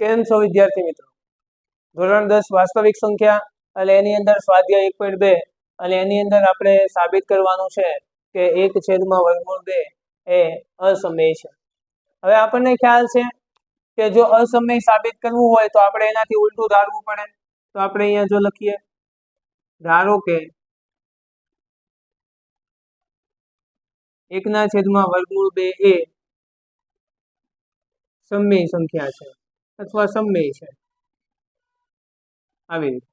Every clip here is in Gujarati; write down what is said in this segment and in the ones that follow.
કેમ છો વિદ્યાર્થી મિત્રો? ધોરણ દસ વાસ્તવિક સંખ્યા એટલે એની અંદર સ્વાધ્યાય એક પોઈન્ટ બે અને એની અંદર આપણે સાબિત કરવાનું છે કે એક છેદમાં વર્ગમૂળ બે એ અસમય છે. હવે આપણને ખ્યાલ છે કે જો અસમય સાબિત કરવું હોય તો આપણે એનાથી ઉલટું ધારવું પડે. તો આપણે અહીંયા જો લખીએ, ધારો કે એકના છેદમાં વર્ગમૂળ બે એ સમય સંખ્યા છે. અથવા સમય છે. આવી રીતે.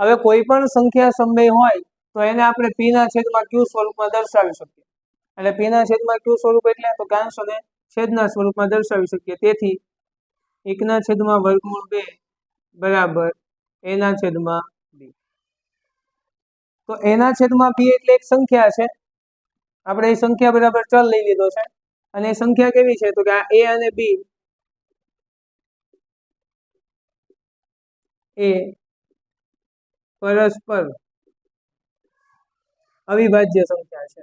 હવે કોઈ પણ સંખ્યા સમય હોય, તો એને આપણે પી ના છેદમાં ક્યુ સ્વરૂપમાં દર્શાવી શકીએ. એટલે પી ના છેદમાં ક્યુ સ્વરૂપ એટલે તો કે અંશને છેદના સ્વરૂપમાં દર્શાવી શકીએ. તેથી એકના છેદમાં વર્ગમૂળ બે બરાબર એના છેદમાં બી તો એના છેદમાં બી એટલે એક સંખ્યા છે. આપણે એ સંખ્યા બરાબર ચલ લઈ લીધો છે. અને એ સંખ્યા કેવી છે? તો કે આ એ અને b એ પરસ્પર અવિભાજ્ય સંખ્યા છે.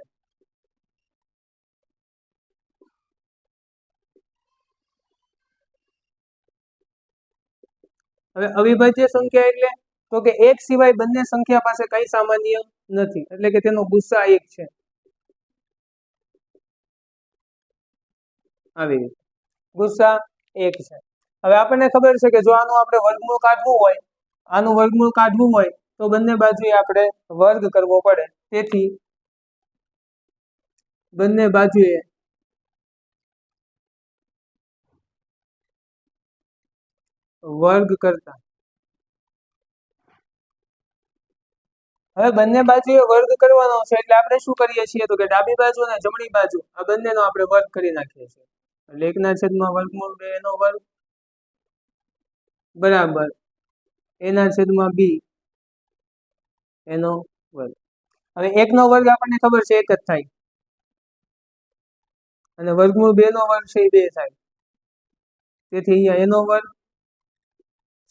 હવે અવિભાજ્ય સંખ્યા એટલે તો કે એક સિવાય બંને સંખ્યા પાસે કઈ સામાન્ય નથી, એટલે કે તેનો ગુસ્સા એક છે. આવી રીતે. ગુસ્સા એક છે. હવે આપણને ખબર છે કે જો આનું આપણે વર્ગમૂળ કાઢવું હોય, આનું વર્ગમૂળ કાઢવું હોય, તો બંને બાજુએ આપણે વર્ગ કરવો પડે. તેથી બંને બાજુએ વર્ગ કરતા. હવે બંને બાજુએ વર્ગ કરવાનો છે એટલે આપણે શું કરીએ છીએ તો કે ડાબી બાજુ અને જમણી બાજુ આ બંનેનો આપણે વર્ગ કરી નાખીએ છીએ. એટલે એકના છેદમાં વર્ગમૂળ બે એનો વર્ગ બરાબર. એના છેદમાં બી. એનો વર્ગ. હવે એકનો વર્ગ આપણને ખબર છે, એક જ થાય. અને વર્ગમૂળ બે નો વર્ગ છે, એ બે થાય. તેથી અહીંયા એનો વર્ગ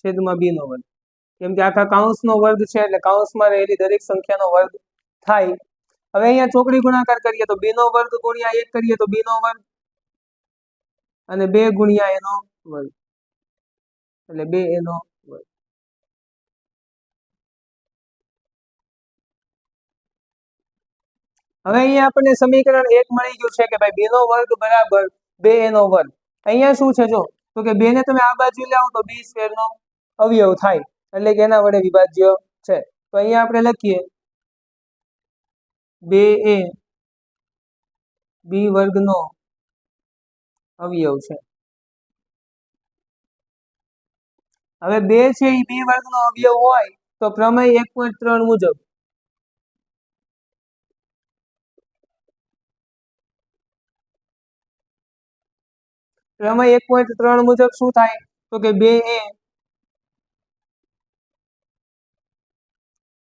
છેદમાં બી નો વર્ગ. કેમ કે આખા કાઉન્સનો વર્ગ છે, એટલે કાઉન્સમાં રહેલી દરેક સંખ્યાનો વર્ગ થાય. હવે અહીંયા ચોકડી ગુણાકાર કરીએ તો બે નો વર્ગ ગુણ્યા એક કરીએ તો બી નો વર્ગ અને બે ગુણ્યા એનો વર્ગ. એટલે બે એનો વર્ગ હવે અહીંયા આપણને સમીકરણ એક મળી ગયું છે કે ભાઈ બે નો વર્ગ બરાબર બે એનો વર્ગ. અહીંયા શું છે જો? તો કે બે ને તમે આ બાજુ લાવો તો બી સ્ક્વેર નો અવયવ થાય. એટલે કે એના વડે વિભાજ્ય છે. તો અહીંયા આપણે લખીએ. બે એ બી વર્ગનો અવયવ છે. હવે બે છે એ બે વર્ગનો અવયવ હોય તો પ્રમેય એક પોઈન્ટ ત્રણ મુજબ. પ્રમેય એક પોઈન્ટ ત્રણ મુજબ શું થાય? તો કે બે એ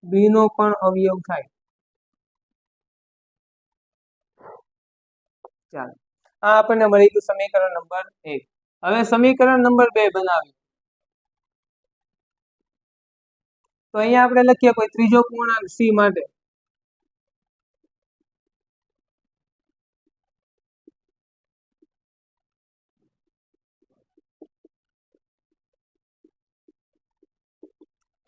બી નો પણ અવયવ થાય. ચાલો. આ આપણને મળી ગયું સમીકરણ નંબર એક. હવે સમીકરણ નંબર બે બનાવ્યું તો અહીંયા આપણે લખીએ કોઈ ત્રીજો પૂર્ણાંક સી માટે.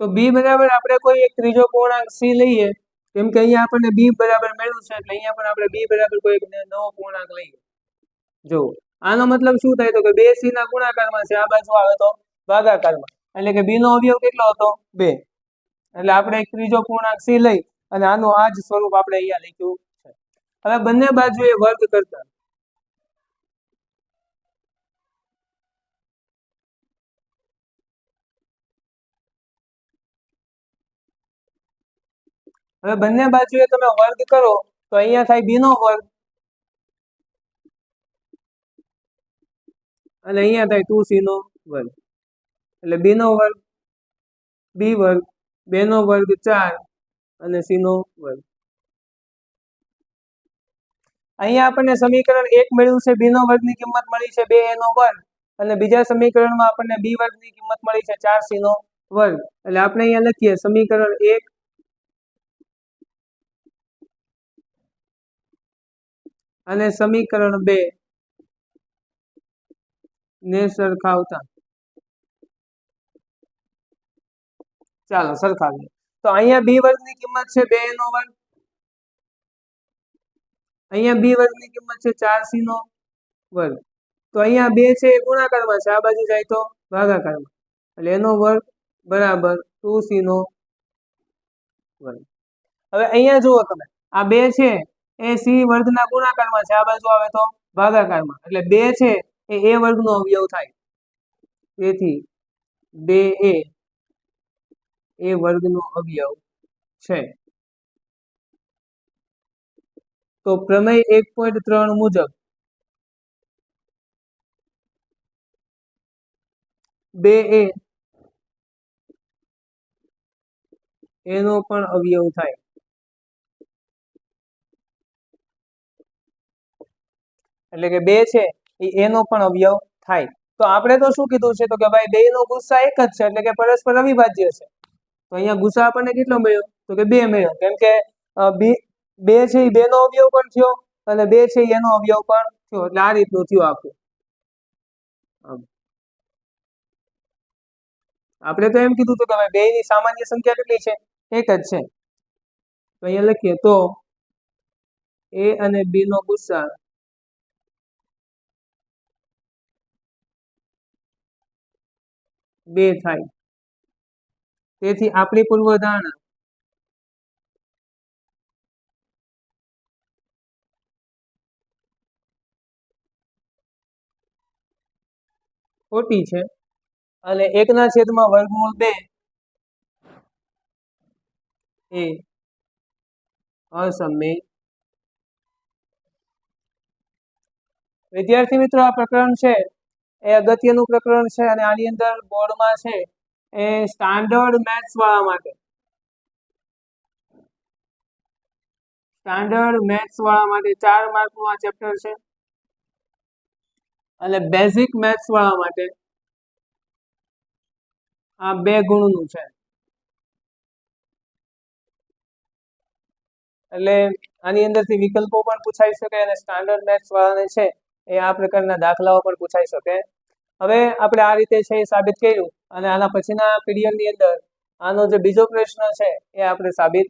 તો બી બરાબર આપણે કોઈ એક ત્રીજો પૂર્ણાંક સી લઈએ. કેમ કે અહીંયા આપણને બી બરાબર મળ્યું છે, એટલે અહીંયા પણ આપણે બી બરાબર કોઈ નવો પૂર્ણાંક લઈએ. જો, આનો મતલબ શું થાય? તો કે બે સી ના ગુણાકારમાં છે, આ બાજુ આવે તો ભાગાકારમાં. એટલે કે બી નો અવયવ કેટલો હતો? બે. એટલે આપણે એક ત્રીજો પૂર્ણાંક સી લઈ અને આનું આ જ સ્વરૂપ આપણે અહીંયા લખ્યું છે. હવે બંને બાજુએ વર્ગ કરતા. હવે બંને બાજુએ તમે વર્ગ કરો, તો અહીંયા થાય બી નો વર્ગ. અને અહીંયા થાય ટુ સી નો વર્ગ. એટલે બી નો વર્ગ, બી વર્ગ. બે નો વર્ગ ચાર અને સી નો વર્ગ. અહીંયા આપણને સમીકરણ એક મળ્યું છે બી નો વર્ગની કિંમત મળી છે બે એનો વર્ગ અને બીજા સમીકરણમાં આપણને બી વર્ગની કિંમત મળી છે ચાર સી નો વર્ગ. એટલે આપણે અહીંયા લખીએ, સમીકરણ એક અને સમીકરણ બે ને સરખાવતા. ચાલો સરખાવીએ તો અહીંયા બી વર્ગની કિંમત છે બે નો વર્ગ. અહીંયા બી વર્ગની કિંમત છે ચાર સી નો વર્ગ. તો અહીંયા બે છે એ ગુણાકારમાં છે. આ બાજુ જાય તો ભાગાકારમાં. એટલે એનો વર્ગ બરાબર ટુ સી નો વર્ગ. હવે અહીંયા જુઓ તમે. આ બે છે એ સી વર્ગના ગુણાકારમાં છે. આ બાજુ આવે તો ભાગાકારમાં. એટલે બે છે એ એ વર્ગનો અવયવ થાય. તેથી બે એ એ વર્ગનો અવયવ છે. તો પ્રમેય એક પોઈન્ટ ત્રણ મુજબ બે એ એનો પણ અવયવ થાય. એટલે કે બે છે એ એનો પણ અવયવ થાય. તો આપણે તો શું કીધું છે? તો કે ભાઈ બે નો ગુસ્સા એક જ છે, એટલે કે પરસ્પર અવિભાજ્ય છે. તો અહીંયા ગુસ્સા આપણને કેટલો મળ્યો? તો કે બે મળ્યો. કેમ કે બે- છે એ બે નો અવયવ પણ થયો અને બે છે એનો અવયવ પણ થયો. એટલે આ રીતનું થયું આખું. આપણે તો એમ કીધું હતું કે ભાઈ બે ની સામાન્ય સંખ્યા કેટલી છે? એક જ છે. તો અહીંયા લખીએ તો એ અને બી નો ગુસ્સા. બે થાય. તેથી આપણી પૂર્વધારણા. ખોટી છે. અને એકના છેદમાં વર્ગમૂળ બે એ અસમય વિદ્યાર્થી મિત્રો, આ પ્રકરણ છે. એ અગત્યનું પ્રકરણ છે અને આની અંદર બોર્ડમાં છે. એ સ્ટાન્ડર્ડ મેથ્સ વાળા માટે. સ્ટાન્ડર્ડ મેથ્સ વાળા માટે ચાર માર્કનું આ ચેપ્ટર છે. અને બેઝિક મેથ્સ વાળા માટે આ બે ગુણનું છે. એટલે આની અંદરથી વિકલ્પો પણ પૂછાઈ શકે અને સ્ટાન્ડર્ડ મેથ્સ વાળાને છે એ આ પ્રકારના દાખલાઓ પણ પૂછાઈ શકે. હવે આપણે આ રીતે છે એ સાબિત કર્યું અને આના પછીના પીરિયડની અંદર આનો જે બીજો પ્રશ્ન છે એ આપણે સાબિત